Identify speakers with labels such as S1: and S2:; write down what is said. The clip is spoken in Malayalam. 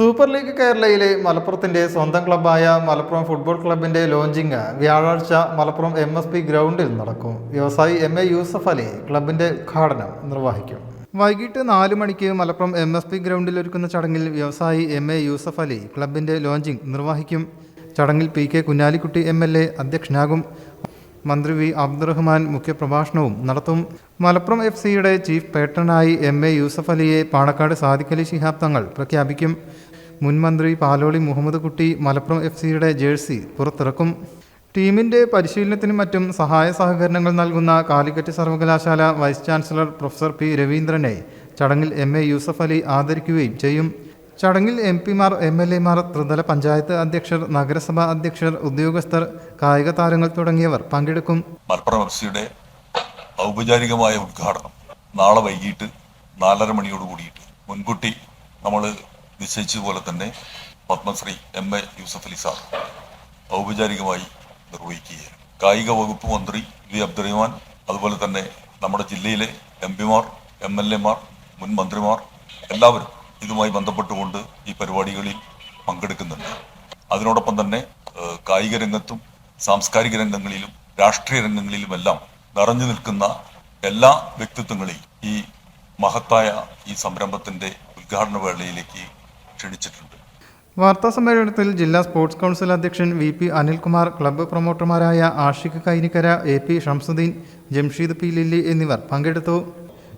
S1: സൂപ്പർ ലീഗ് കേരളയിലെ മലപ്പുറത്തിന്റെ സ്വന്തം ക്ലബ്ബായ മലപ്പുറം ഫുട്ബോൾ ക്ലബിന്റെ ലോഞ്ചിങ് വ്യാഴാഴ്ച മലപ്പുറം എം എസ് പി ഗ്രൗണ്ടിൽ നടക്കും. വ്യവസായി എം എ യൂസഫ് അലി ക്ലബിന്റെ ഉദ്ഘാടനം നിർവഹിക്കും. വൈകിട്ട് നാല് മണിക്ക് മലപ്പുറം എം എസ് പി ഗ്രൗണ്ടിൽ ഒരുക്കുന്ന ചടങ്ങിൽ വ്യവസായി എം എ യൂസഫ് അലി ക്ലബിന്റെ ലോഞ്ചിങ് നിർവഹിക്കും. ചടങ്ങിൽ P K Kunhalikutty M L A അധ്യക്ഷനാകും. മന്ത്രി വി അബ്ദുറഹ്മാൻ മുഖ്യപ്രഭാഷണവും നടത്തും. മലപ്പുറം എഫ് സിയുടെ ചീഫ് പേട്ടണായി എം എ യൂസഫ് അലിയെ പാണക്കാട് സാദിഖലി ശിഹാബ് തങ്ങൾ പ്രഖ്യാപിക്കും. മുൻ മന്ത്രി പാലോളി മുഹമ്മദ് കുട്ടി മലപ്പുറം എഫ് സിയുടെ ജേഴ്സി പുറത്തിറക്കും. ടീമിന്റെ പരിശീലനത്തിനും മറ്റും സഹായ സഹകരണങ്ങൾ നൽകുന്ന കാലിക്കറ്റ് സർവകലാശാല വൈസ് ചാൻസലർ പ്രൊഫസർ പി രവീന്ദ്രനെ ചടങ്ങിൽ എം എ യൂസഫ് അലി ആദരിക്കുകയും ചെയ്യും. ചടങ്ങിൽ എം പിമാർ എം എൽ എമാർ ത്രിതല പഞ്ചായത്ത് അധ്യക്ഷർ നഗരസഭാ അധ്യക്ഷർ ഉദ്യോഗസ്ഥർ കായിക താരങ്ങൾ തുടങ്ങിയവർ പങ്കെടുക്കും.
S2: മലപ്പുറം എഫ് സിയുടെ ഔപചാരികമായ ഉദ്ഘാടനം നാളെ വൈകിട്ട് നാലര മണിയോട് കൂടിയിട്ട്. മുൻകൂട്ടി നമ്മൾ നിശ്ചയിച്ചതുപോലെ തന്നെ Padmashri M A Yusuff Ali sir ഔപചാരികമായി നിർവഹിക്കുകയാണ്. കായിക വകുപ്പ് മന്ത്രി വി. അബ്ദുറഹ്മാൻ അതുപോലെ തന്നെ നമ്മുടെ ജില്ലയിലെ എം പിമാർ എം എൽ എമാർ മുൻ മന്ത്രിമാർ എല്ലാവരും ഇതുമായി ബന്ധപ്പെട്ടുകൊണ്ട് ഈ പരിപാടികളിൽ പങ്കെടുക്കുന്നുണ്ട്. അതിനോടൊപ്പം തന്നെ കായിക രംഗത്തും സാംസ്കാരിക രംഗങ്ങളിലും രാഷ്ട്രീയ രംഗങ്ങളിലുമെല്ലാം നിറഞ്ഞു നിൽക്കുന്ന എല്ലാ വ്യക്തിത്വങ്ങളെയും ഈ മഹത്തായ ഈ സംരംഭത്തിന്റെ ഉദ്ഘാടന വേളയിലേക്ക് ക്ഷണിച്ചിട്ടുണ്ട്.
S1: വാർത്താ സമ്മേളനത്തിൽ ജില്ലാ സ്പോർട്സ് കൗൺസിൽ അധ്യക്ഷൻ V P Anilkumar club പ്രൊമോട്ടർമാരായ Ashiq Kainikkara A P Shamsuddin Jamsheed P Lilly എന്നിവർ പങ്കെടുത്തു.